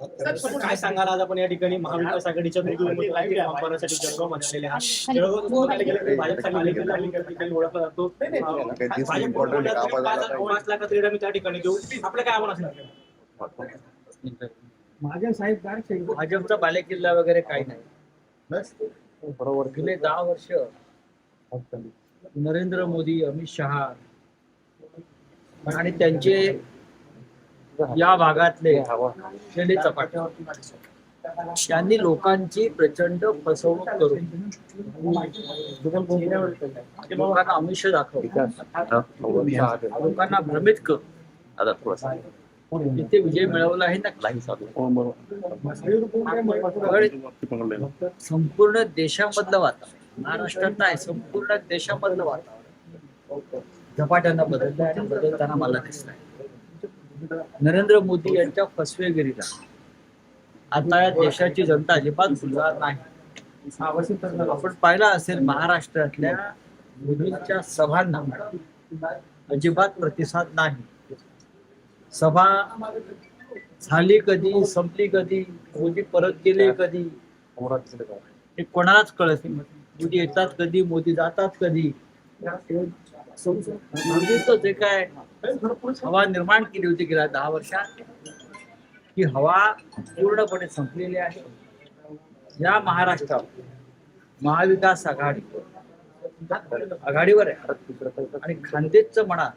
काय सांगाल? आज आपण या ठिकाणी महाविकास आघाडीच्या भाजपचा भाजपचा बालेकिल्ला वगैरे काही नाही. बरोबर. गेले दहा वर्ष. नरेंद्र मोदी अमित शहा आणि त्यांचे या भागातले शेले चपाटे. त्यांनी लोकांची प्रचंड फसवणूक करून लोकांना आमिष दाखवून लोकांना भ्रमित करून. तिथे विजय मिळवला आहे ना संपूर्ण देशामधलं वातावरण महाराष्ट्रात नाही संपूर्ण देशामधलं वातावरण. झपाट्यानं बदललं आणि बदलताना मला दिसतंय. नरेंद्र मोदी यांच्या फसवेगिरीला. आता या देशाची जनता अजिबात भुलणार नाही. आपण पाहिला असेल महाराष्ट्रातल्या मोदींच्या सभांना अजिबात प्रतिसाद नाही. सभा झाली कधी संपली कधी मोदी परत गेले कधी? हे कोणालाच कळत नाही. मोदी येतात कधी मोदी जातात कधी? मोदीचं जे काय हवा निर्माण केली होती गेल्या दहा वर्षात ही हवा पूर्णपणे संपलेली आहे. या महाराष्ट्रात महाविकास आघाडी आघाडीवर आहे. आणि खानदेशचं म्हणा